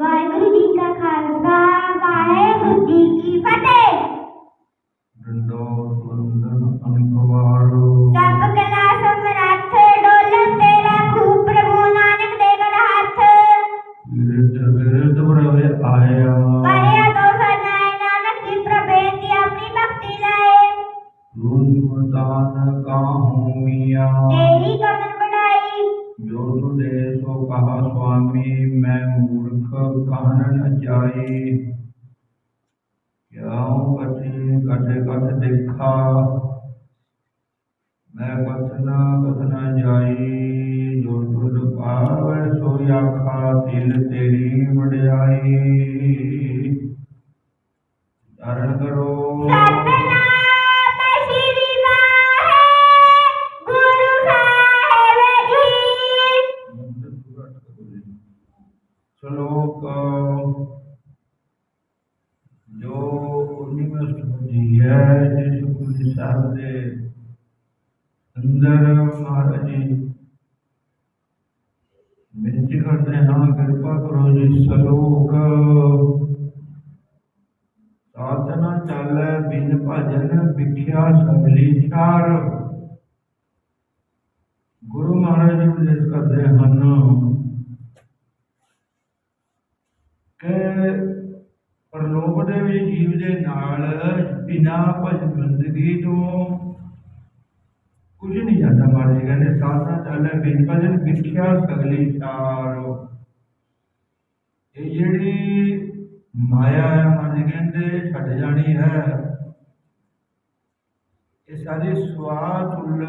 ਵਾਹਿਗੁਰੂ ਜੀ ਕਾ ਖਾਲਸਾ ਵਾਹਿਗੁਰੂ ਜੀ ਕੀ ਫਤਿਹ। ਡੰਡੋ ਸੁੰਦਨ ਅਨਕਵਾਰੋ ਸਭ ਦੇਖਾ। ਮੈਂ ਕਥਨਾ ਕਥਨਾ ਜਾਈ ਜੋ ਤੁਧ ਪਾਵੈ ਸੋ ਆਖਾ ਦਿਲ ਤੇਰੀ ਸਗਲੀ ਚਾਰ ਗੁਰੂ ਮਹਾਰਾਜ ਜੀ ਉਪਦੇਸ਼ ਕਰਦੇ ਹਨ, ਕਿ ਪਰਲੋਕ ਦੇ ਵਿੱਚ ਜੀਵ ਦੇ ਨਾਲ ਬਿਨਾ ਭਜਨ ਬੰਦਗੀ ਤੋਂ ਕੁਝ ਨਹੀਂ ਜਾਂਦਾ ਮਹਾਰਾਜ ਜੀ ਕਹਿੰਦੇ ਸਾਧਨਾ ਚੱਲੈ ਬਿਨ ਭਜਨ ਵਿਖਿਆ ਸਗਲੀ ਤਾਰ ਇਹ ਜਿਹੜੀ ਮਾਇਆ ਹੈ ਮਹਾਰਾਜ ਕਹਿੰਦੇ, ਛੱਡ ਜਾਣੀ ਹੈ। ਇਹ ਸਾਰੀ ਸਵਾਤੁਲ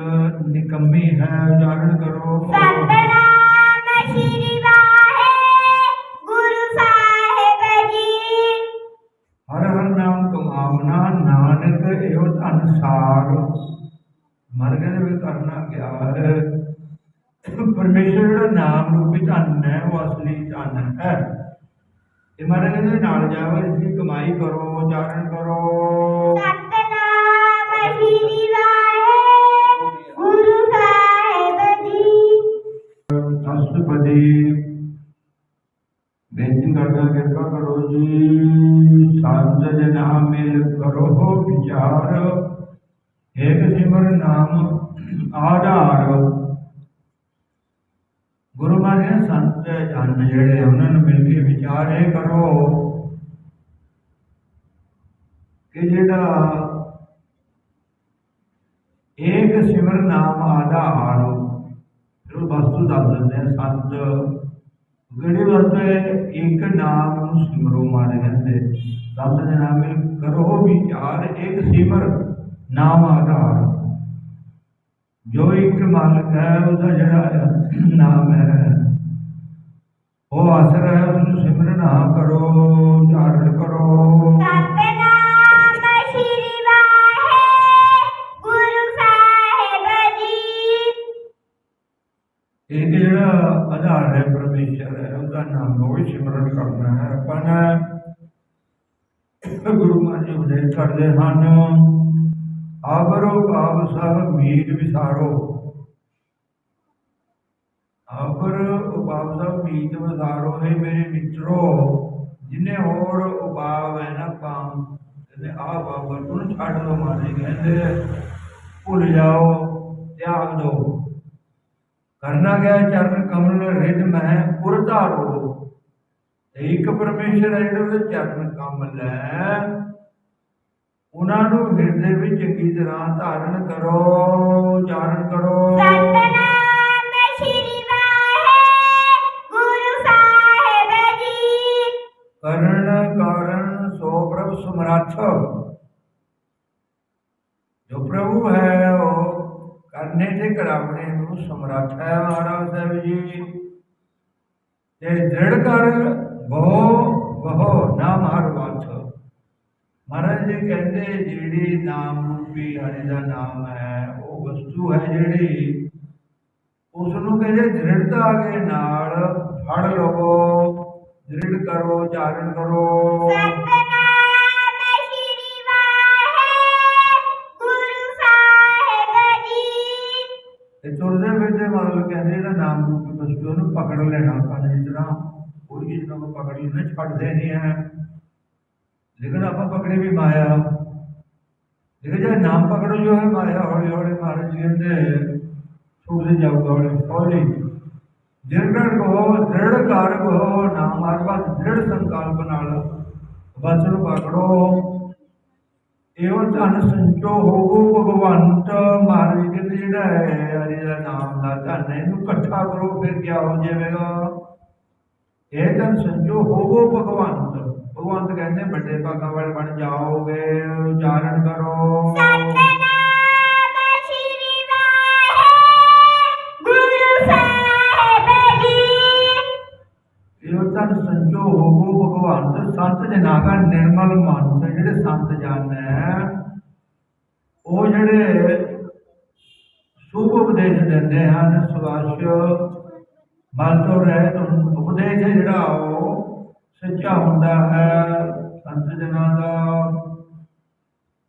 ਨਿਕੰਮੀ ਹੈ ਉਚਾਰਨ ਕਰੋ। ਸਤਨਾਮ ਸ੍ਰੀ ਵਾਹਿਗੁਰੂ ਸਾਹਿਬ ਜੀ। ਹਰ ਹਰ ਨਾਮ ਕਮਾਵਨਾ ਨਾਨਕ ਇਹੋ ਕਰਨਾ ਪਰਮੇਸ਼ਰ ਨਾਮ ਰੂਪੀ ਧਨ ਹੈ ਉਹ ਅਸਲੀ ਧਨ ਹੈ। ਇਹ ਮਹਾਰਾਜ ਕਹਿੰਦੇ ਨਾਲ ਜਾਵੋ ਇਸ ਦੀ ਕਮਾਈ ਕਰੋ ਉਚਾਰਨ ਕਰੋ। ਸਤਨਾਮ ਬੇਨਤੀ ਕਰਦਾ ਕਿਰਪਾ ਕਰੋ ਜੀ। ਸੰਤ ਜਨਾ ਮਿਲ ਕਰੋ, ਵਿਚਾਰ। ਏਕ ਸਿਮਰ ਨਾਮ ਆਧਾਰ। ਗੁਰੂ ਮਹਾਰਾਜ ਸੰਤ ਜਨ ਜਿਹੜੇ ਉਹਨਾਂ ਨੂੰ ਮਿਲ ਕੇ ਵਿਚਾਰ ਇਹ ਕਰੋ। ਕਿ ਜਿਹੜਾ ਏਕ ਸਿਮਰ ਨਾਮ ਆਧਾਰ। ਉਹ ਵਸਤੂ ਦੱਸ ਦਿੰਦੇ ਆ, ਸੰਤ। ਜਿਹੜੇ ਵਸਤੇ ਇੱਕ ਨਾਮ ਨੂੰ ਸਿਮਰੋ ਮਾਰੇ ਜਾਂਦੇ। ਸੰਤ ਦੇ ਨਾਮ ਵਿੱਚ ਕਰੋ ਵਿਚਾਰ, ਏਕ ਸਿਮਰ ਨਾਮ ਆਧਾਰ। ਜੋ ਇੱਕ ਮਾਲਕ ਹੈ, ਉਹਦਾ ਜਿਹੜਾ ਨਾਮ ਹੈ, ਉਹ ਆਸਰਾ ਹੈ ਉਸ ਨੂੰ ਸਿਮਰਨ ਕਰੋ, ਉਚਾਰਨ ਕਰੋ। ਜਿਹੜਾ ਆਧਾਰ ਹੈ ਪਰਮੇਸ਼ਰ ਹੈ, ਉਹਦਾ ਨਾਮ ਉਹ ਸਿਮਰਨ ਕਰਨਾ ਹੈ। ਆਪਾਂ ਨੇ ਗੁਰੂ ਮਹਾਰਾਜ ਜੀ ਉਪਦੇਸ਼ ਕਰਦੇ ਹਨ, ਆਵਰੋ ਆਪ ਸਭ ਮੀਤ ਵਿਸਾਰੋ। ਆਵਰ ਉਪਾਵ ਸਭ ਮੀਤ ਵਿਸਾਰੋ, ਹੈ ਮੇਰੇ ਮਿੱਤਰੋ, ਜਿਨੇ ਹੋਰ ਉਪਾਵ ਹੈ ਨਾ ਕੰਮ ਤੇ ਆ ਬਾਬਾ ਨੂੰ ਛੱਡ ਦੋ ਮਾਰੇ ਕਹਿੰਦੇ ਭੁੱਲ ਜਾਓ, ਤਿਆਗ ਦੋ। ਕਰਨਾ ਗਿਆ ਚਰਨ ਕਮਲ ਰਿਧ ਮੈਂ ਪੁਰ ਧਾਰੋ। ਇੱਕ ਪਰਮੇਸ਼ਰ ਹੈ ਜਿਹੜਾ ਉਹਦੇ ਚਰਨ ਕਮਲ ਹੈ। ਉਹਨਾਂ ਨੂੰ ਹਿਰਦੇ ਵਿੱਚ ਚੰਗੀ ਤਰ੍ਹਾਂ ਧਾਰਨ ਕਰੋ ਚਾਰਨ ਕਰੋ। ਕਰਨੇ ਤੇ ਨੂੰ ਸਮਰੱਥ ਹੈ ਮਹਾਰਾਜ ਸਾਹਿਬ ਜੀ। ਤੇ ਦ੍ਰਿੜ ਕਰ ਬਹੁ ਬਹੁ ਨਾਮ ਹਰ ਵਾਥ ਮਹਾਰਾਜ ਜੀ ਕਹਿੰਦੇ, ਜਿਹੜੀ ਨਾਮ ਰੂਪੀ ਹਰੀ ਦਾ ਨਾਮ ਹੈ, ਉਹ ਵਸਤੂ ਹੈ ਜਿਹੜੀ ਉਸ ਨੂੰ ਕਹਿੰਦੇ ਦ੍ਰਿੜਤਾ ਦੇ ਨਾਲ, ਫੜ ਲਵੋ, ਦ੍ਰਿੜ ਕਰੋ ਚਾਰਨ ਕਰੋ। ਤੇ ਤੁਰਦੇ ਫਿਰਦੇ ਮਤਲਬ ਕਹਿੰਦੇ ਜਿਹੜਾ ਨਾਮ ਰੂਪੀ ਵਸਤੂ ਉਹਨੂੰ ਪਕੜ ਲੈਣਾ ਕੰਨ ਦੀ ਤਰ੍ਹਾਂ ਕੋਈ ਚੀਜ਼ ਨੂੰ ਆਪਾਂ ਪਕੜੀ ਨਹੀਂ ਛੱਡਦੇ ਨਹੀਂ ਹੈ। ਲੇਕਿਨ ਆਪਾਂ ਪਕੜੀ ਵੀ ਮਾਇਆ। ਲੇਕਿਨ ਜੇ ਨਾਮ ਪਕੜੋ ਜੋ ਹੈ ਮਾਇਆ ਹੌਲੀ ਹੌਲੀ ਮਹਾਰਾਜ ਜੀ ਕਹਿੰਦੇ ਛੁੱਟ ਜਾਊਗਾ, ਹੌਲੀ ਹੌਲੀ। ਦ੍ਰਿੜ ਕੋ ਦ੍ਰਿੜ ਕਾਰਕ ਹੋ ਨਾਮ ਆਰਵਾ ਦ੍ਰਿੜ ਸੰਕਲਪ ਨਾਲ ਬਸ ਨੂੰ ਪਕੜੋ। ਇਹੋ ਧਨ ਸੰਚੋ ਹੋਵੋ ਭਗਵੰਤ ਮਹਾਰਾਜ ਜੀ ਕਹਿੰਦੇ ਜਿਹੜਾ ਹੈ, ਹਰੀ ਦਾ ਨਾਮ ਦਾ ਧਨ ਇਹਨੂੰ ਇਕੱਠਾ ਕਰੋ, ਫਿਰ ਕੀ ਹੋ ਜਾਵੇਗਾ? ਇਹ ਧਨ ਸੰਚੋ ਹੋਵੋ ਭਗਵੰਤ। ਭਗਵੰਤ ਕਹਿੰਦੇ, ਵੱਡੇ ਭਾਗਾਂ ਵਾਲੇ ਬਣ ਜਾਓਗੇ, ਉਚਾਰਨ ਕਰੋ। ਹੋਵੋ ਭਗਵੰਤ ਸੰਤ ਜਨਾਂ ਨਿਰਮਲ ਮਨ ਤੇ ਜਿਹੜੇ ਸੰਤ ਜਨ ਹੈ, ਉਹ ਜਿਹੜੇ ਸ਼ੁਭ ਉਪਦੇਸ਼ ਦਿੰਦੇ ਹਨ ਸੁਭਾਸ਼ ਮਨ ਤੋਂ ਰਹਿਤ ਉਪਦੇਸ਼ ਜਿਹੜਾ ਉਹ ਸੱਚਾ ਹੁੰਦਾ ਹੈ, ਸੰਤ ਜਨਾਂ ਦਾ।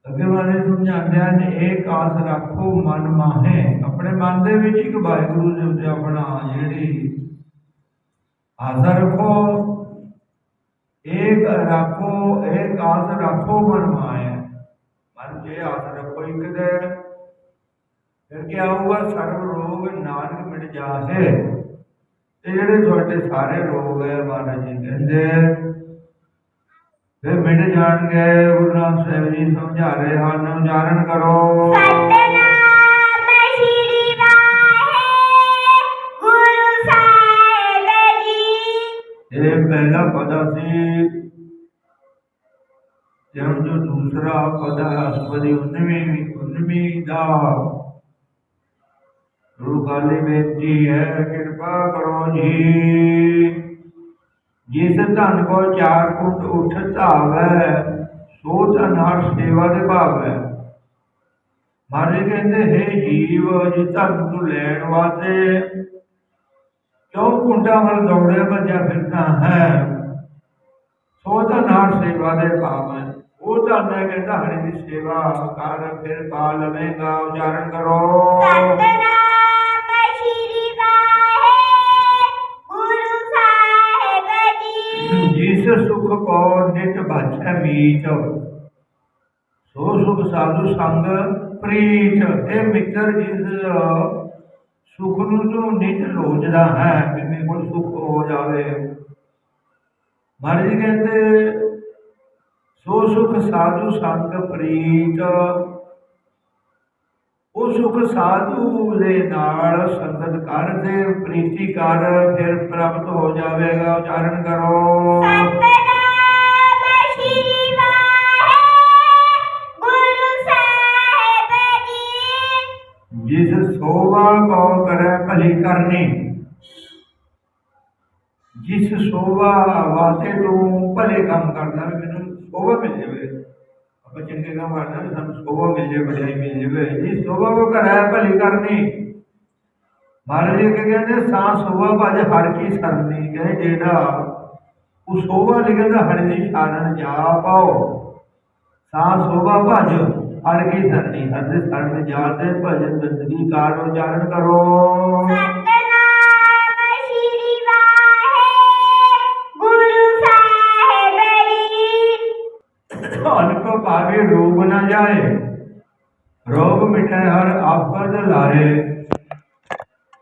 ਅੱਗੇ ਵਾਲੇ ਸਮਝਾਉਂਦੇ ਹਨ ਇੱਕ ਆਸ ਰੱਖੋ, ਮਨ ਮਾਹੇ। ਆਪਣੇ ਮਨ ਦੇ ਵਿੱਚ ਇੱਕ ਵਾਹਿਗੁਰੂ ਦੇ ਉੱਤੇ ਆਪਣਾ ਜਿਹੜੀ ਆਸਾ ਰੱਖੋ ਇੱਕ ਰੱਖੋ ਇੱਕ ਆਸ ਰੱਖੋ ਮਨ ਮਾਏ ਮਨ ਜੇ ਆਸ ਰੱਖੋ ਇੱਕ ਦੇ, ਫਿਰ ਕੀ ਆਊਗਾ? ਸਰਬ ਰੋਗ ਨਾਨਕ ਮਿਟ ਜਾਹੇ। ਤੇ ਜਿਹੜੇ ਤੁਹਾਡੇ ਸਾਰੇ ਰੋਗ ਹੈ ਮਹਾਰਾਜ ਜੀ ਕਹਿੰਦੇ, ਫਿਰ ਮਿਟ ਜਾਣਗੇ। ਗੁਰੂ ਨਾਨਕ ਸਾਹਿਬ ਜੀ ਸਮਝਾ ਰਹੇ ਹਨ, ਉਚਾਰਨ ਕਰੋ। ਸਤਨਾਮ ਜੀ ਇਹ ਪਹਿਲਾ ਪਦਾ ਸੀ ਜਦ ਜੋ ਦੂਸਰਾ ਪਦਾ ਹੈ ਅਸਪਦੀ ਉਨਵੀਂ ਉਨਵੀਂ ਦਾ ਗੁਰੂ ਕਾਲੀ ਬੇਨਤੀ ਹੈ ਕਿਰਪਾ ਕਰੋ ਜੀ ਜਿਸ ਧਨ ਕੋ ਚਾਰ ਕੁੱਟ ਉਠ ਧਾਵੈ ਸੋ ਧਨ ਹਰ ਸੇਵਾ ਦੇ ਭਾਵੈ ਮਹਾਰਾਜ ਕਹਿੰਦੇ ਹੈ ਜੀਵ ਜਿਸ ਧਨ ਨੂੰ ਕਿਉਂ ਕੁੰਡਾ ਵੱਲ ਦੌੜਿਆ ਭੱਜਿਆ ਫਿਰਦਾ ਹੈ ਸੋ ਤਾਂ ਨਾਲ ਸੇਵਾ ਦੇ ਭਾਵ ਹੈ। ਉਹ ਤਾਂ ਮੈਂ ਕਹਿੰਦਾ ਹਰੀ ਦੀ ਸੇਵਾ ਕਰ ਫਿਰ ਪਾ ਲਵੇਂਗਾ ਉਚਾਰਨ ਕਰੋ। ਜੀ। ਜਿਸ ਸੁਖ ਕੋ ਨਿਤ ਬਾਛੈ ਮੀਤ ਸੋ ਸੁਖ ਸਾਧੂ ਸੰਗ ਪ੍ਰੀਤ। ਇਹ ਮਿੱਤਰ ਜਿਸ ਸੁਖ ਨੂੰ ਜੋ ਨਿਤ ਲੋਚਦਾ ਹੈ ਕਿ ਮੇਰੇ ਕੋਲ ਸੁਖ ਹੋ ਜਾਵੇ। ਮਹਾਰਾਜ ਕਹਿੰਦੇ, ਸੋ ਸੁਖ ਸਾਧੂ ਸੰਗ ਪ੍ਰੀਤ। ਉਹ ਸੁਖ ਸਾਧੂ ਦੇ ਨਾਲ ਸੰਗਤ ਕਰ ਤੇ ਪ੍ਰੀਤੀ ਕਰ, ਫਿਰ ਪ੍ਰਾਪਤ ਹੋ ਜਾਵੇਗਾ, ਉਚਾਰਨ ਕਰੋ। ਸਤਨਾਮ ਜਿਸ ਸੋਭਾ ਕੋ ਕਰੈ, ਭਲੀ ਕਰਨੀ। ਜਿਸ ਸੋਭਾ ਵਾਸਤੇ ਤੂੰ ਭਲੇ ਕੰਮ ਕਰਦਾ ਵੀ, ਮੈਨੂੰ ਸੋਭਾ ਮਿਲ ਜਾਵੇ। ਆਪਾਂ ਚੰਗੇ ਕੰਮ ਕਰਨਾ ਵੀ ਸਾਨੂੰ ਸੋਭਾ ਮਿਲ ਜਾਵੇ ਬੜਾਈ ਮਿਲ ਜਾਵੇ। ਜਿਸ ਸੋਭਾ ਕੋ ਕਰੈ, ਭਲੀ ਕਰਨੀ। ਮਹਾਰਾਜ ਜੀ ਕੀ ਕਹਿੰਦੇ ਸਾ ਸੋਭਾ ਭਜ ਹਰ ਕੀ ਸਰਨੀ, ਕਹੇ ਜਿਹੜਾ ਉਹ ਸੋਭਾ ਲਿਖਦਾ ਹਰ ਦੀ ਸ਼ਰਨ ਜਾ ਪਾਓ ਸਾ ਸੋਭਾ ਭਜ ਹਰ ਕੀ ਸਰਨੀ ਹਰ ਦੇ ਸ਼ਰਨ ਜਾ ਤੇ ਭਜਨ ਬੰਦਗੀ ਕਾਰ ਉਚਾਰਨ ਕਰੋ। ਸਤਨਾਮ ਸ਼੍ਰੀ ਵਾਹਿਗੁਰੂ ਸਾਹਿਬ ਜੀ। ਕੋ ਭਾਵੇ ਰੋਗ ਨਾ ਜਾਏ ਰੋਗ ਮਿਟੈ ਹਰ ਆਫਤ ਲਾਏ।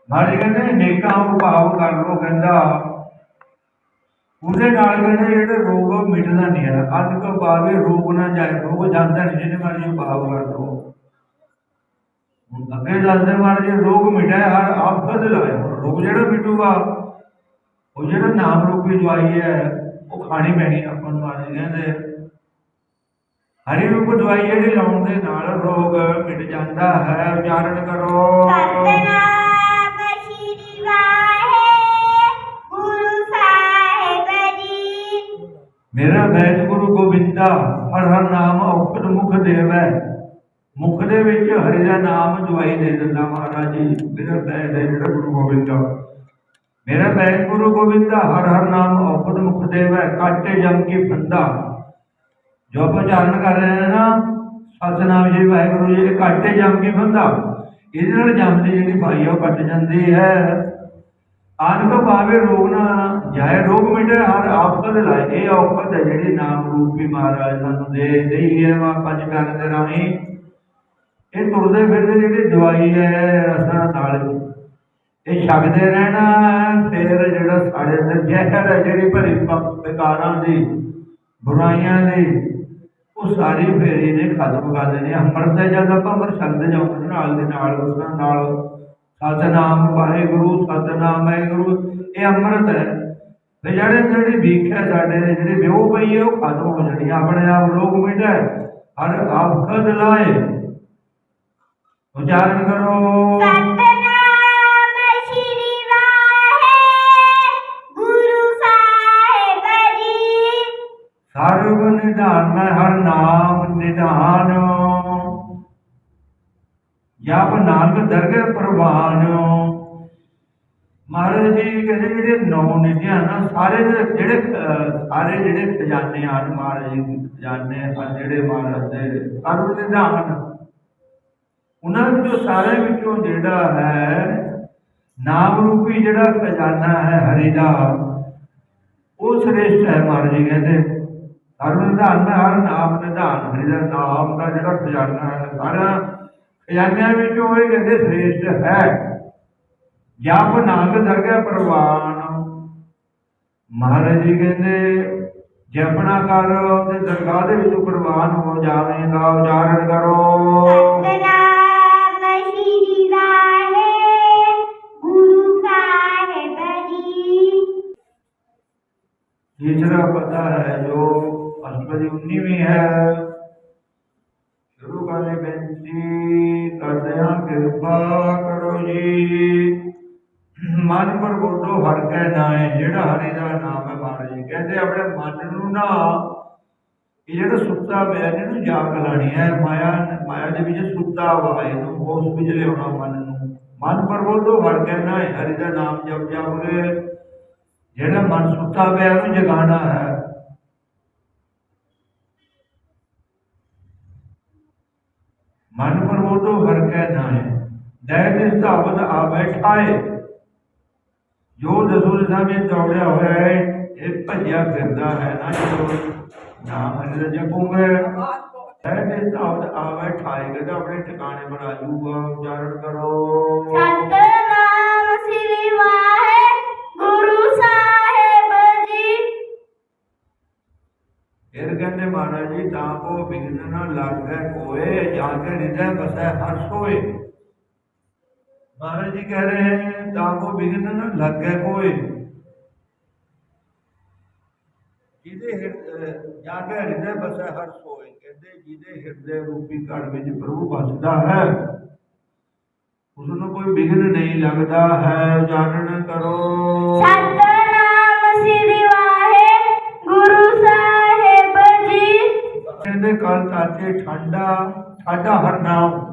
ਮਾਰੇ ਕਹਿੰਦੇ ਨੇਕਾਂ ਉਪਾਵ ਕਰ ਲੋ ਕਹਿੰਦਾ ਉਹਦੇ ਨਾਲ ਕਹਿੰਦੇ ਜਿਹੜੇ ਰੋਗ ਮਿਟਦਾ ਨਹੀਂ ਹੈ ਅੰਨ ਕੋ ਭਾਵੇ ਰੋਗ ਨਾ ਜਾਏ, ਰੋਗ ਜਾਂਦਾ ਨਹੀਂ ਜਿਹਨੇ ਮਾਰੇ ਉਪਾਵ ਕਰ ਲੋ ਅੱਗੇ ਦੱਸਦੇ ਮਾਰੇ ਰੋਗ ਮਿਟੈ ਹਰ ਆਫਤ ਲਾਏ ਰੋਗ ਜਿਹੜਾ ਮਿਟੂਗਾ, ਉਹ ਜਿਹੜਾ ਨਾਮ ਰੂਪੀ ਦਵਾਈ ਹੈ, ਉਹ ਖਾਣੀ ਪੈਣੀ ਆਪਾਂ ਨੂੰ ਮਹਾਰਾਜ ਕਹਿੰਦੇ। ਹਰੀ ਰੂਪ ਦਵਾਈ ਜਿਹੜੀ ਲਾਉਣ ਦੇ ਨਾਲ ਰੋਗ ਮਿਟ ਜਾਂਦਾ ਹੈ। ਉਚਾਰਨ ਕਰੋ। ਸਤਨਾਮ ਮੇਰਾ ਵੈਦ ਗੁਰੂ ਗੋਬਿੰਦਾ, ਹਰ ਹਰ ਨਾਮ ਔਖਦ ਮੁਖ ਦੇਵੈ। ਮੁਖ ਦੇ ਵਿੱਚ ਹਰੀ ਦਾ ਨਾਮ ਜਵਾਈ ਦੇ ਦਿੰਦਾ ਮਹਾਰਾਜ ਜੀ, ਮੇਰਾ ਵੈਦ ਹੈ ਜਿਹੜਾ ਗੁਰੂ ਗੋਬਿੰਦਾ। ਮੇਰਾ ਵੈਦ ਗੁਰੂ ਗੋਬਿੰਦਾ, ਹਰ ਹਰ ਨਾਮ ਔਖਦ ਮੁਖ ਦੇਵੈ, ਕਾਟੇ ਜਮ ਕੀ ਫੰਦਾ ਜੋ ਆਪਾਂ ਉਚਾਰਨ ਕਰ ਰਹੇ ਹਾਂ ਨਾ, ਸਤਨਾਮ ਜੀ ਵਾਹਿਗੁਰੂ ਜੀ ਦੇ ਕਾਟੇ ਜਮ ਕੀ ਫੰਦਾ ਇਹਦੇ ਨਾਲ ਜਮ ਦੀ ਜਿਹੜੀ ਭਾਈ ਉਹ ਕੱਟ ਜਾਂਦੀ ਹੈ। ਆਨ ਕੋ ਰੋਗ ਨਾ ਜਾਏ, ਰੋਗ ਮਿਟੇ, ਹਰ ਆਪਕਦ ਲਾਏ। ਇਹ ਔਕਤ ਹੈ ਜਿਹੜੀ ਨਾਮ ਰੂਪੀ ਮਹਾਰਾਜ ਸਾਨੂੰ ਦੇ ਦੇਈ ਹੈ ਵਾ ਪੰਜ ਪਿਆਰੇ ਦੇ ਰਾਹੀਂ ਇਹ ਤੁਰਦੇ ਫਿਰਦੇ ਜਿਹੜੀ ਦਵਾਈ ਹੈ ਰਸਨਾ ਨਾਲ ਇਹ ਛਕਦੇ ਰਹਿਣਾ, ਫਿਰ ਜਿਹੜਾ ਸਾਡੇ ਅੰਦਰ ਜ਼ਹਿਰ ਹੈ, ਜਿਹੜੀ ਭਰੀ ਵਿਕਾਰਾਂ ਦੀ, ਬੁਰਾਈਆਂ ਦੀ, ਉਹ ਸਾਰੀ ਫੇਰੀ ਨੇ ਖਤਮ ਕਰ ਦੇਣੀ ਅੰਮ੍ਰਿਤ ਜਦ ਆਪਾਂ ਅੰਮ੍ਰਿਤ ਛਕਦੇ ਜਾਵਾਂਗੇ ਨਾਲ ਦੇ ਨਾਲ, ਉਸ ਨਾਲ ਸਤਨਾਮ ਵਾਹਿਗੁਰੂ ਸਤਨਾਮ ਵਾਹਿਗੁਰੂ ਇਹ ਅੰਮ੍ਰਿਤ ਹੈ। ਤੇ ਜਿਹੜੇ ਜਿਹੜੀ ਭੀਖ ਹੈ ਸਾਡੇ ਦੇ ਜਿਹੜੀ ਵਿਉ ਪਈ ਹੈ ਉਹ ਖਤਮ ਹੋ ਜਾਣੀ। ਆਪਣੇ ਆਪ ਲੋਕ ਮਿਟੇ ਹਰ ਆਪ ਖਦ ਲਾਏ। ਉਚਾਰਨ ਕਰੋ। ਸਰਬ ਨਿਧਾਨ ਹਰ ਨਾਮ ਨਿਧਾਨ। ਜਪ ਨਾਨਕ ਦਰਗਹਿ ਪ੍ਰਵਾਨ। ਮਹਾਰਾਜ ਜੀ ਕਹਿੰਦੇ ਜਿਹੜੇ ਨੌ ਨਿਧੀਆਂ ਨਾ, ਸਾਰੇ ਜਿਹੜੇ ਸਾਰੇ ਜਿਹੜੇ ਖਜ਼ਾਨੇ ਹਨ ਮਹਾਰਾਜ ਜੀ ਖਜ਼ਾਨੇ ਹਨ ਜਿਹੜੇ ਮਹਾਰਾਜ ਦੇ ਸਰਬ ਨਿਧਾਨ ਉਹਨਾਂ ਵਿੱਚੋਂ ਸਾਰੇ ਵਿੱਚੋਂ ਜਿਹੜਾ ਹੈ ਨਾਮ ਰੂਪੀ ਜਿਹੜਾ ਖਜ਼ਾਨਾ ਹੈ ਹਰੀ ਦਾ, ਉਹ ਸ੍ਰੇਸ਼ਟ ਹੈ ਮਹਾਰਾਜ ਜੀ ਕਹਿੰਦੇ। ਸਰਵ ਨਿਧਾਨ, ਮੈਂ ਹਰ ਨਾਮ ਨਿਧਾਨ, ਹਰੀ ਦਾ ਨਾਮ ਦਾ ਜਿਹੜਾ ਖਜ਼ਾਨਾ ਹੈ ਸਾਰਾ ਖਜ਼ਾਨਿਆਂ ਵਿੱਚੋਂ ਇਹ ਕਹਿੰਦੇ ਸ੍ਰੇਸ਼ਟ ਹੈ। ਜਪ ਨਾਨਕ ਦਰਗਹਿ ਪ੍ਰਵਾਨ। ਮਹਾਰਾਜ ਜੀ ਕਹਿੰਦੇ ਜਪਣਾ ਕਰ ਤੇ ਦਰਗਾਹ ਦੇ ਵਿੱਚ ਪ੍ਰਵਾਨ ਹੋ ਜਾਵੇਗਾ ਉਚਾਰਨ ਕਰੋ। ਸਤਨਾਮ ਸ਼੍ਰੀ ਵਾਹਿਗੁਰੂ ਸਾਹਿਬ ਜੀ। ਤੀਸਰਾ ਪਤਾ ਹੈ ਜੋ ਅਸ਼ਟਪਦੀ 19ਵੀਂ ਹੈ ਸ਼ੁਰੂ ਕਰਨੇ ਬੇਨਤੀ ਕਰਦੇ ਹਾਂ ਕਿਰਪਾ ਕਰੋ ਜੀ। ਮਨ ਪਰ ਹਰ ਕੈ ਨਾਏ ਜਿਹੜਾ ਹਰੀ ਦਾ ਨਾਮ ਹੈ ਮਹਾਰਾਜ ਜੀ। ਕਹਿੰਦੇ ਆਪਣੇ ਮਨ ਨੂੰ ਨਾ ਇਹ ਜਿਹੜਾ ਸੁੱਤਾ ਪਿਆ ਇਹਨੂੰ ਜਾਗ ਲਾਣੀ ਹੈ, ਮਾਇਆ ਮਾਇਆ ਦੇ ਵਿੱਚ ਸੁੱਤਾ ਵਾ, ਇਹਨੂੰ ਉਸ ਵਿੱਚ ਲਿਆਉਣਾ ਮਨ ਨੂੰ। ਮਨ ਪਰ ਹਰ ਕੈ ਨਾਏ ਹਰੀ ਦਾ ਨਾਮ ਜਪ ਜਾਓਗੇ ਜਿਹੜਾ ਮਨ ਸੁੱਤਾ ਪਿਆ, ਉਹਨੂੰ ਜਗਾਉਣਾ ਹੈ ਮਨ ਪਰਵੋਟੋ ਹਰ ਕੈ ਨਾਏ ਇਸ ਧਾਵਤ ਆ ਬੈਠਾਏ ਜੋ ਦਸੂਰ ਸਾਹਿਬ ਦੌੜਿਆ ਹੋਇਆ ਹੈ ਇਹ ਭੱਜਿਆ ਫਿਰਦਾ ਹੈ ਨਾ ਜੋ ਨਾਮ ਹਰਿ ਜਪੂਗੇ। ਦੈਤ ਇਸ ਧਾਵਤ ਆ ਬੈਠਾਏ ਕਹਿੰਦਾ ਆਪਣੇ ਟਿਕਾਣੇ ਬਣਾ ਜੂਗਾ ਉਚਾਰਨ ਕਰੋ। ਸਤਨਾਮ ਸ੍ਰੀ ਵਾਹਿਗੁਰੂ ਸਾਹਿਬ ਜੀ। ਫਿਰ ਕਹਿੰਦੇ ਮਹਾਰਾਜ ਜੀ ਤਾਂ ਕੋ ਬਿਗਨ ਨਾ ਲਾਗੈ ਕੋਏ ਜਾ ਕੇ ਹਿਰਦੈ ਬਸੈ ਹਰ ਸੋਏ ਮਹਾਰਾਜ ਜੀ ਕਹਿ ਰਹੇ हैं ਤਾਂ ਕੋ ਬਿਗਨ ਨਾ ਲਾਗੈ ਕੋਏ। ਜਿਹਦੇ ਹਿਰਦੇ ਜਾ ਕੇ ਹਿਰਦੈ ਬਸੈ ਹਰ ਸੋਏ ਕਹਿੰਦੇ ਜਿਹਦੇ ਹਿਰਦੇ ਰੂਪੀ ਘਰ ਵਿੱਚ ਪ੍ਰਭੂ ਵਸਦਾ ਹੈ ਉਸ ਨੂੰ ਕੋਈ ਬਿਗਨ ਨਹੀਂ ਲੱਗਦਾ ਹੈ ਜਾਣਨ ਕਰੋ। ਸਤਨਾਮ ਸ੍ਰੀ ਵਾਹਿਗੁਰੂ ਸਾਹਿਬ ਜੀ। ਕਹਿੰਦੇ ਕਲ ਤਾਤੇ ਠੰਡਾ ਠਾਡਾ ਹਰ ਨਾਮ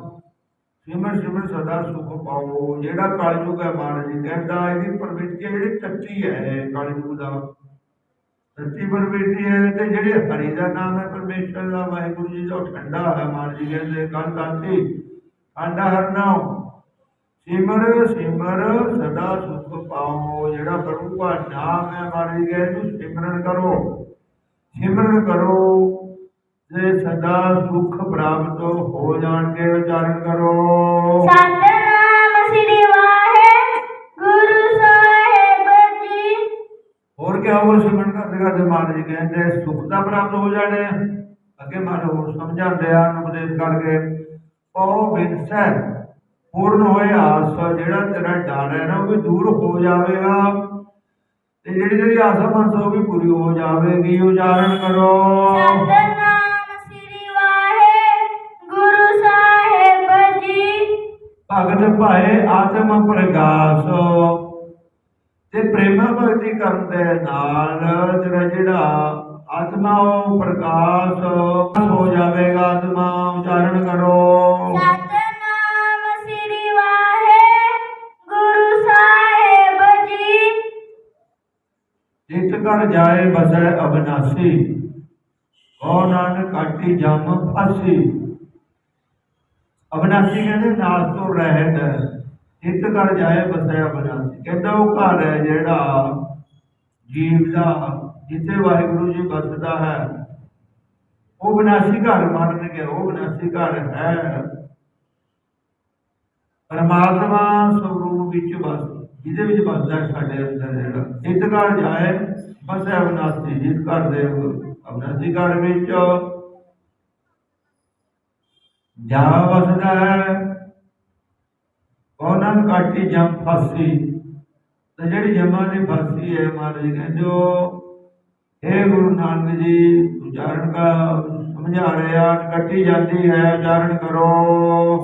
ਸਿਮਰ ਸਿਮਰ ਸਦਾ ਸੁਖ ਪਾਓ ਜਿਹੜਾ ਕਲਯੁਗ ਹੈ ਮਹਾਰਾਜ ਜੀ, ਕਹਿੰਦਾ ਇਹਦੀ ਪ੍ਰਵਿਰਤੀ ਹੈ ਜਿਹੜੀ ਟੱਟੀ ਹੈ, ਕਲਯੁਗ ਦਾ। ਟੱਟੀ ਪ੍ਰਵਿਰਤੀ ਹੈ ਤੇ ਜਿਹੜੇ ਹਰੀ ਦਾ ਨਾਮ ਹੈ ਪਰਮੇਸ਼ਰ ਦਾ, ਵਾਹਿਗੁਰੂ ਜੀ ਦਾ, ਉਹ ਠੰਡਾ ਹੈ ਮਹਾਰਾਜ ਜੀ ਕਹਿੰਦੇ। ਕਲ ਤਾਤੇ ਠੰਡਾ ਹਰ ਸਿਮਰ ਸਿਮਰ ਸਦਾ ਸੁਖ ਪਾਓ ਜਿਹੜਾ ਪ੍ਰਭੂ ਦਾ ਨਾਮ ਹੈ ਮਹਾਰਾਜ ਜੀ ਕਹਿੰਦੇ ਇਹਨੂੰ ਸਿਮਰਨ ਕਰੋ। ਸਿਮਰਨ ਕਰੋ ਤੇ ਸਦਾ ਸੁਖ ਪ੍ਰਾਪਤ ਹੋ ਜਾਣਗੇ, ਉਚਾਰਨ ਕਰੋ। ਕਹਿੰਦੇ ਸੁਖ ਦਾ ਪ੍ਰਾਪਤ ਹੋ ਜਾਣੇ ਅੱਗੇ ਮਹਾਰਾਜ ਹੋਰ ਸਮਝਾਉਂਦੇ ਆ ਉਪਦੇਸ਼ ਕਰਕੇ ਉਹ ਬਿਨਸੈ ਪੂਰਨ ਹੋਏ ਆਸ ਜਿਹੜਾ ਤੇਰਾ ਡਰ ਹੈ ਨਾ ਉਹ ਵੀ ਦੂਰ ਹੋ ਜਾਵੇਗਾ। ਤੇ ਜਿਹੜੀ ਜਿਹੜੀ ਆਸਾ ਮਨਸ ਉਹ ਵੀ ਪੂਰੀ ਹੋ ਜਾਵੇਗੀ ਉਚਾਰਨ ਕਰੋ। ਸਤਨਾਮ ਸ੍ਰੀ ਵਾਹਿਗੁਰੂ ਸਾਹਿਬ ਜੀ। ਭਗਤ ਭਾਏ ਆਤਮ ਪ੍ਰਗਾਸ। ਤੇ ਪ੍ਰੇਮਾ ਭਗਤੀ ਕਰਨ ਦੇ ਨਾਲ ਤੇਰਾ ਜਿਹੜਾ ਆਤਮਾ ਉਹ ਪ੍ਰਕਾਸ਼ ਹੋ ਜਾਵੇਗਾ ਆਤਮਾ ਉਚਾਰਨ ਕਰੋ। ਸਤਨਾਮ ਸ੍ਰੀ ਵਾਹਿਗੁਰੂ ਸਾਹਿਬ ਜੀ। ਜਿਤ ਕਰ ਜਾਏ ਬਸੈ ਅਬਨਾਸੀ ਕੋ ਨਾਨਕ ਕਾਟੀ ਜਮ ਫਾਸੀ। ਅਬਨਾਸੀ ਕਹਿੰਦੇ ਨਾਸ ਤੋਂ ਰਹਿਤ ਇੱਕ ਘਰ ਜਾਏ ਬਸਿਆ ਬਨਾਸੀ ਕਹਿੰਦਾ ਉਹ ਘਰ ਹੈ ਜਿਹੜਾ ਜੀਵ ਦਾ, ਜਿੱਥੇ ਵਾਹਿਗੁਰੂ ਜੀ ਬਸਦਾ ਹੈ। ਉਹ ਵਿਨਾਸ਼ੀ ਘਰ ਮੰਨ ਉਹ ਵਿਨਾਸ਼ੀ ਘਰ ਹੈ। ਪਰਮਾਤਮਾ ਸਰੂਪ ਵਿੱਚ ਬਸ ਜਿਹਦੇ ਵਿੱਚ ਬਸਦਾ ਹੈ ਸਾਡੇ ਅੰਦਰ ਜਿਹੜਾ। ਇੱਕ ਘਰ ਜਾਏ ਬਸਿਆ ਵਿਨਾਸ਼ੀ ਜਿਸ ਘਰ ਦੇ ਅਬਨਾਸੀ ਘਰ ਵਿੱਚ ਜਾ ਵਸਦਾ ਹੈ। ਉਹਨਾਂ ਨੂੰ ਕਾਟੀ ਜਾਂ ਫਾਸੀ ਤੇ ਜਿਹੜੀ ਜਮਾਂ ਦੀ ਫਾਸੀ ਹੈ ਮਹਾਰਾਜ ਜੀ ਕਹਿੰਦੇ ਉਹ ਇਹ ਗੁਰੂ ਨਾਨਕ ਜੀ ਉਚਾਰਨ ਦਾ ਸਮਝਾ ਰਹੇ ਆ ਕੱਟੀ ਜਾਂਦੀ ਹੈ ਉਚਾਰਨ ਕਰੋ।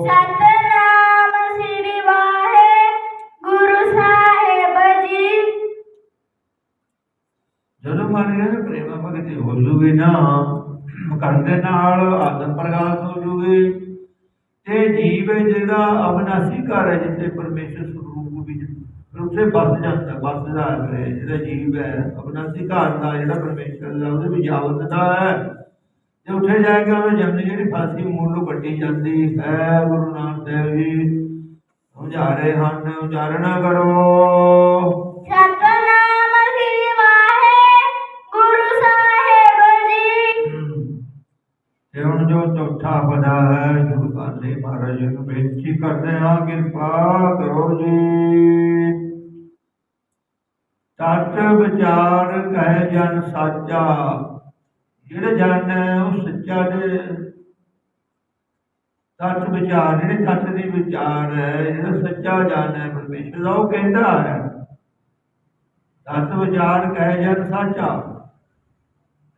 ਸਤਨਾਮ ਸ੍ਰੀ ਵਾਹਿਗੁਰੂ ਸਾਹਿਬ ਜੀ। ਜਦੋਂ ਮਨ ਇਹ ਪ੍ਰੇਮ ਭਗਤੀ ਹੋ ਜੂਗੀ ਨਾ ਕਰਨ ਦੇ ਨਾਲ ਆਤਮ ਪ੍ਰਗਾਸ ਹੋ ਜੂਗੀ ਤੇ ਜੀਵ ਜਿਹੜਾ ਅਬਨਾਸੀ ਘਰ ਹੈ ਜਿੱਥੇ ਪਰਮੇਸ਼ਰ ਸਰੂਪ ਵਿੱਚ ਉੱਥੇ ਬਸ ਜਾਂਦਾ ਬਸਦਾ ਹੈ ਜਿਹੜਾ ਜੀਵ ਹੈ ਅਬਨਾਸੀ ਘਰ ਦਾ ਜਿਹੜਾ ਪਰਮੇਸ਼ਰ ਦਾ ਉਹਦੇ ਵਿੱਚ ਆਵਤਦਾ ਹੈ। ਤੇ ਉੱਥੇ ਜਾ ਕੇ ਉਹ ਜੰਮ ਜਿਹੜੀ ਫਾਸੀ ਮੂਲ ਨੂੰ ਕੱਟੀ ਜਾਂਦੀ ਹੈ ਗੁਰੂ ਨਾਨਕ ਦੇਵ ਜੀ ਸਮਝਾ ਰਹੇ ਹਨ ਉਚਾਰਨ ਕਰੋ। ਸਤਨਾਮ ਸ੍ਰੀ ਵਾਹਿਗੁਰੂ ਸਾਹਿਬ ਜੀ। ਤੇ ਹੁਣ ਜੋ ਚੌਥਾ ਪਦਾ ਹੈ ਜੋ ਕਾਲੇ ਮਹਾਰਾਜ ਜੀ ਨੂੰ ਬੇਨਤੀ ਕਰਦੇ ਹਾਂ ਕਿਰਪਾ ਕਰੋ ਜੀ। ਤਤ ਵਿਚਾਰ ਕਹਿ ਜਨ ਸਾਚਾ ਜਿਹੜੇ ਜਨ ਉਹ ਸੱਚਾ ਦੇ ਤਤ ਵਿਚਾਰ ਜਿਹੜੇ ਤਤ ਦੀ ਵਿਚਾਰ ਹੈ ਜਿਹੜਾ ਸੱਚਾ ਜਨ ਹੈ ਪਰਮੇਸ਼ਰ ਦਾ ਉਹ ਕਹਿੰਦਾ ਹੈ। ਤਤ ਵਿਚਾਰ ਕਹਿ ਜਨ ਸਾਚਾ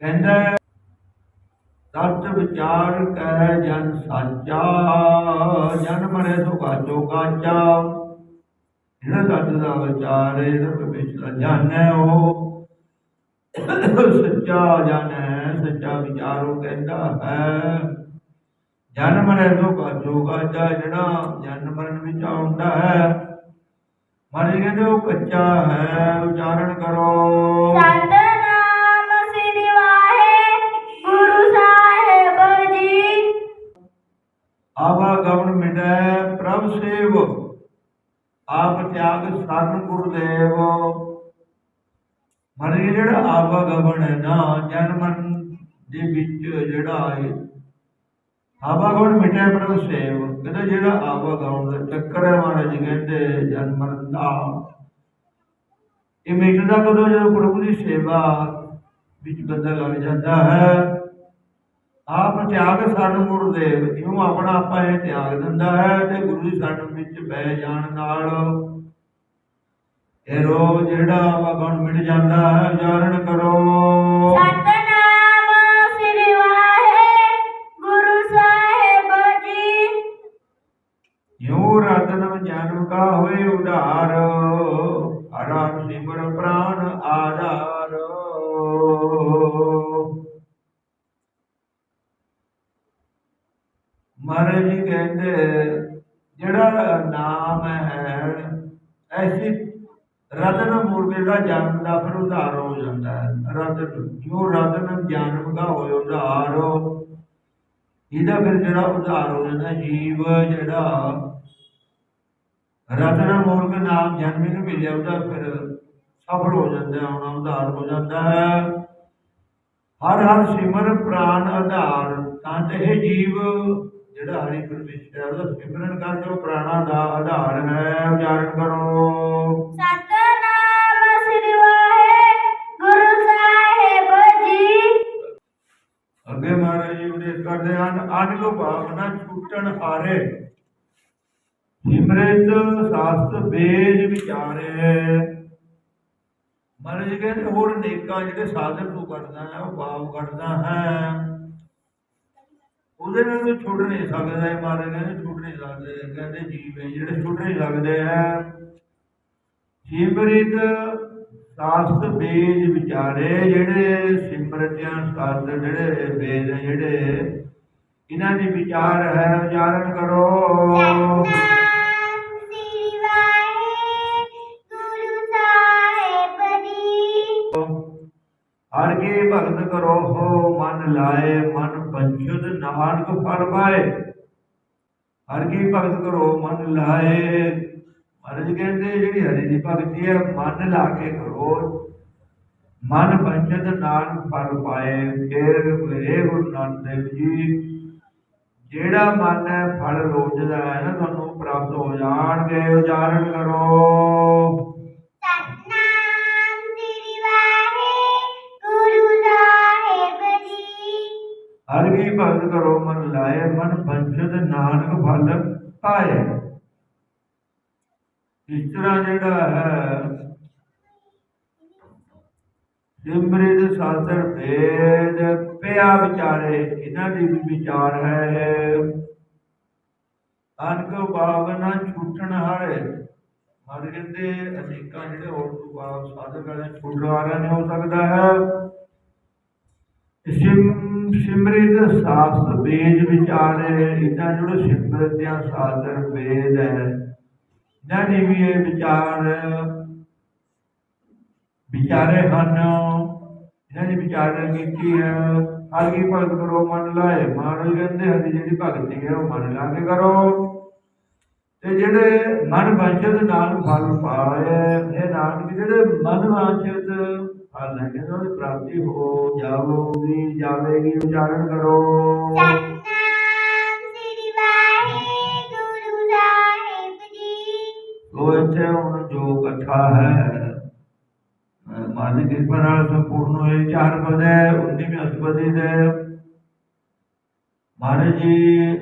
ਕਹਿੰਦਾ ਹੈ, ਤਤ ਵਿਚਾਰ ਕਹਿ ਜਨ ਸਾਚਾ ਜਨ ਮਰੇ ਸੋ ਕਾਚੋ ਕਾਚਾ। ਜਿਹੜਾ ਤਤ ਦਾ ਵਿਚਾਰ ਹੈ ਜਿਹੜਾ ਪਰਮੇਸ਼ਰ ਦਾ ਜਨ ਹੈ ਉਹ। ਸੱਚਾ ਹੈ ਸੱਚਾ ਵਿਚਾਰ ਉਹ ਕਹਿੰਦਾ ਹੈ। ਜਨ ਮਰੇ ਸੋ ਕਾਚੋ ਕਾਚਾ ਜਿਹੜਾ ਜਨ ਮਰਨ ਵਿੱਚ ਆਉਂਦਾ ਹੈ ਮਰ ਕਹਿੰਦੇ ਉਹ ਕੱਚਾ ਹੈ ਉਚਾਰਨ ਕਰੋ। ਸਤਨਾਮ ਸ੍ਰੀ ਵਾਹਿਗੁਰੂ ਸਾਹਿਬ ਜੀ। ਆਵਾ ਗਵਨ ਮਿਟੈ ਪ੍ਰਭ ਸੇਵ ਆਪ ਤਿਆਗ ਸਰਨ ਗੁਰਦੇਵ। ਮਰ ਜਿਹੜਾ ਆਵਾ ਗਵਨ ਨਾ ਜਨ ਮਰਨ ਦੇ ਵਿੱਚ ਜਿਹੜਾ ਹੈ ਆਵਾ ਗਵਨ ਮਿਟੈ ਪ੍ਰਭ ਸੇਵ, ਕਹਿੰਦਾ ਜਿਹੜਾ ਆਵਾ ਗਵਨ ਦਾ ਚੱਕਰ ਹੈ ਮਹਾਰਾਜ ਕਹਿੰਦੇ ਜਨ ਮਰਨ ਦਾ। ਇਹ ਮਿਟਦਾ ਕਦੋਂ ਜਦੋਂ ਪ੍ਰਭੂ ਦੀ ਸੇਵਾ ਵਿੱਚ ਬੰਦਾ ਲੱਗ ਜਾਂਦਾ ਹੈ ਆਪ ਤਿਆਗ ਸਾਨੂੰ ਗੁਰਦੇਵ, ਇਉਂ ਆਪਣਾ ਆਪਾ ਇਹ ਤਿਆਗ ਦਿੰਦਾ ਹੈ ਤੇ ਗੁਰੂ ਦੀ ਸਾਨੂੰ ਵਿੱਚ ਬਹਿ ਜਾਣ ਨਾਲ। ਇਹ ਰੋਗ ਜਿਹੜਾ ਵਾ ਗੁਣ ਮਿਟ ਜਾਂਦਾ ਹੈ, ਉਚਾਰਨ ਕਰੋ। ਸਤਨਾਮ ਸ੍ਰੀ ਵਾਹਿਗੁਰੂ ਸਾਹਿਬ ਜੀ ਯੋ ਰਤਨ ਜਨਮ ਕਾ ਹੋਏ ਉਧਾਰ ਹਰਾ ਸਿਮਰ ਪ੍ਰਾਨ ਆਧਾਰ ਮਹਾਰਾਜ ਜੀ ਕਹਿੰਦੇ ਜਿਹੜਾ ਨਾਮ ਹੈ ਐਸੀ ਰਤਨ ਮੂਰਤੀ ਦਾ ਜਨਮ ਦਾ ਫਿਰ ਉਧਾਰ ਹੋ ਜਾਂਦਾ ਹੈ ਰਤਨ ਜੋ ਰਤਨ ਜਨਮ ਦਾ ਹੋਏ ਉਧਾਰ ਇਹਦਾ ਫਿਰ ਜਿਹੜਾ ਉਧਾਰ ਹੋ ਜਾਂਦਾ ਜੀਵ ਜਿਹੜਾ ਰਤਨ ਮੂਰਖ ਨਾਮ ਜਨਮ ਨੂੰ ਮਿਲਿਆ, ਉਹਦਾ ਫਿਰ ਸਫਲ ਹੋ ਜਾਂਦਾ ਹੈ ਉਧਾਰ ਹੋ ਜਾਂਦਾ ਹੈ। ਹਰ ਹਰ ਸਿਮਰ ਪ੍ਰਾਨ ਆਧਾਰ, ਤਾਂ ਇਹ ਜੀਵ ਜਿਹੜਾ ਹਰੀ ਪਰਮੇਸ਼ਰ ਹੈ ਉਹਦਾ ਸਿਮਰਨ ਕਰਕੇ ਉਹ ਪ੍ਰਾਣਾ ਦਾ ਆਧਾਰ ਹੈ। ਉਚਾਰਨ ਕਰੋ। ਕਰਦੇ ਹਨ ਅਨਕ ਭਾਵਨਾ ਛੂਟਣ ਹਾਰੇ। ਸਿਮਰਿਤ ਸਾਸਤ ਵੇਦ ਵਿਚਾਰੇ। ਮਹਾਰਾਜ ਕਹਿੰਦੇ ਹੋਰ ਨੇਕਾਂ ਜਿਹੜੇ ਸਾਧਨ ਤੂੰ ਕੱਢਦਾ ਹੈ, ਉਹ ਭਾਵ ਕੱਢਦਾ ਹੈ। ਉਹਦੇ ਨਾਲ ਤੂੰ ਛੁੱਟ ਨਹੀਂ ਸਕਦਾ ਇਹ ਮਹਾਰਾਜ ਕਹਿੰਦੇ, ਛੁੱਟ ਨਹੀਂ ਸਕਦੇ। ਕਹਿੰਦੇ ਜੀਵ ਹੈ, ਜਿਹੜੇ ਛੁੱਟ ਨਹੀਂ ਸਕਦੇ ਹੈ। ਸਿਮਰਿਤ ਸਾਸਤ ਵੇਦ ਵਿਚਾਰੇ ਜਿਹੜੇ ਸਿਮਰਤਿਆਂ ਸਾਸਤ ਜਿਹੜੇ ਵੇਦ ਜਿਹੜੇ, ਇਹਨਾਂ ਦੀ ਵਿਚਾਰ ਹੈ, ਉਚਾਰਨ ਕਰੋ। ਸਤਨਾਮ ਹਰ ਕੀ ਭਗਤ ਕਰੋ ਹੋ, ਮਨ ਲਾਏ, ਮਨ ਪੰਚੁਦ ਨਾਨਕ ਫਲ ਪਾਏ ਹਰ ਕੀ ਭਗਤ ਕਰੋ, ਮਨ ਲਾਏ ਮਹਾਰਾਜ ਕਹਿੰਦੇ ਜਿਹੜੀ ਹਰੀ ਦੀ ਭਗਤੀ ਹੈ ਮਨ ਲਾ ਕੇ ਕਰੋ। ਮਨ ਪੰਚਤ ਨਾਨਕ ਫਲ ਪਾਏ ਫਿਰ ਇਹ ਗੁਰੂ ਨਾਨਕ ਦੇਵ ਜੀ ਜਿਹੜਾ ਮਨ ਹੈ ਫਲ ਰੋਜਦਾ ਹੈ ਨਾ ਤੁਹਾਨੂੰ ਪ੍ਰਾਪਤ ਹੋ ਜਾਣਗੇ ਉਚਾਰਨ ਕਰੋ। ਸਤਨਾਮ ਸ੍ਰੀ ਵਾਹਿਗੁਰੂ ਸਾਹਿਬ ਜੀ। ਹਰ ਕੀ ਭਗਤ ਕਰੋ ਮਨ ਲਾਏ ਮਨ ਪੰਚਤ ਨਾਨਕ ਫਲ ਪਾਏ। ਇਸ ਤਰ੍ਹਾਂ ਜਿਹੜਾ ਹੈ, ਸਿਮਰਿਤ ਸਾਸਰ ਭੇਦ, ਪਿਆ ਵਿਚਾਰੇ, ਇਹਨਾਂ ਦੀ ਵੀ ਵਿਚਾਰ ਹੈ ਅਨਕ ਬਾਵਨਾ ਛੁੱਟਣ ਹਾਰੇ। ਹਰ ਕਹਿੰਦੇ ਅਨੇਕਾਂ ਜਿਹੜੇ ਹੋਰ ਤੋਂ ਸਾਧਕ ਵਾਲੇ ਛੁੱਟਣ ਵਾਲਿਆਂ ਨੇ, ਹੋ ਸਕਦਾ ਹੈ। ਸਿਮ, ਸਿਮਰਿਤ ਸਾਸਤ ਵੇਦ ਵਿਚਾਰੇ, ਇਹਨਾਂ ਜਿਹੜੇ ਸਿਮਰਤ ਦੀਆਂ ਸਾਧਰ ਵੇਦ ਹੈ। ਇਹਨਾਂ ਦੀ ਵੀ ਇਹ ਵਿਚਾਰ, ਵਿਚਾਰੇ ਹਨ। ਇਹਨਾਂ ਦੀ ਵਿਚਾਰ ਕੀਤੀ ਹੈ। ਹਰ ਭਗਤ ਕਰੋ, ਮਨ ਲਾਏ। ਮਨ ਕਹਿੰਦੇ ਹਰੀ ਜਿਹੜੀ ਭਗਤੀ ਹੈ ਉਹ ਮਨ ਲਾ ਕੇ ਕਰੋ। ਤੇ ਜਿਹੜੇ ਮਨ ਵਾਂਛਿਤ ਨਾਲ ਫਲ ਪਾਏ, ਇਹ ਨਾਨਕ ਜਿਹੜੇ ਮਨ ਵਾਂਛਿਤ ਫਲ ਹੈ ਕਹਿੰਦੇ ਉਹਦੀ ਪ੍ਰਾਪਤੀ ਹੋ ਜਾਵੋਗੀ, ਜਾਵੇਗੀ, ਉਚਾਰਨ ਕਰੋ। ਉਹ ਇੱਥੇ ਹੁਣ ਜੋ ਕਥਾ ਹੈ ਮਾਨਿਕ ਕਿਰਪਾ ਨਾਲ ਸੰਪੂਰਨ ਹੋਏ ਚਾਰ ਪਦ ਹੈ 19ਵੀਂ ਅਸ਼ਟਪਦੀ ਦੇ ਮਹਾਰਾਜ ਜੀ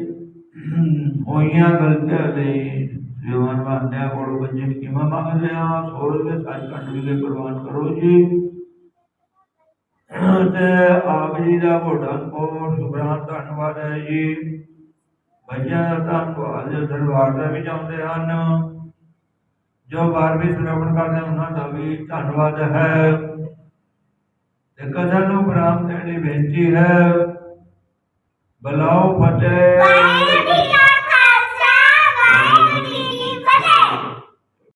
ਹੋਈਆਂ ਗਲਤੀਆਂ ਲਈ ਜੀਵਨ ਵਾਂਦਿਆਂ ਕੋਲ ਬੰਜੇ ਕਿਮਾ ਮੰਗਦੇ ਆ ਸੋਲ ਦੇ ਸੱਚ ਕੰਡ ਵੀ ਦੇ ਪ੍ਰਵਾਨ ਕਰੋ ਜੀ ਤੇ ਆਪ ਜੀ ਦਾ ਵੱਡਾ ਕੋ ਸੁਭਰਾਨ ਧੰਨਵਾਦ ਹੈ ਜੀ ਬੱਚਿਆਂ ਦਾ ਧੰਨਵਾਦ ਜੋ ਦਰਬਾਰ ਦਾ ਵੀ ਚਾਹੁੰਦੇ ਹਨ ਜੋ ਬਾਰਵੀਂ ਸ਼੍ਰਵਣ ਕਰਦੇ ਉਹਨਾਂ ਦਾ ਵੀ ਧੰਨਵਾਦ ਹੈ। ਤੇ ਕਥਾ ਨੂੰ ਪ੍ਰਾਪਤ ਦੇਣ ਦੀ ਬੇਨਤੀ ਹੈ। ਬਲਾਓ ਫਤਿਹ।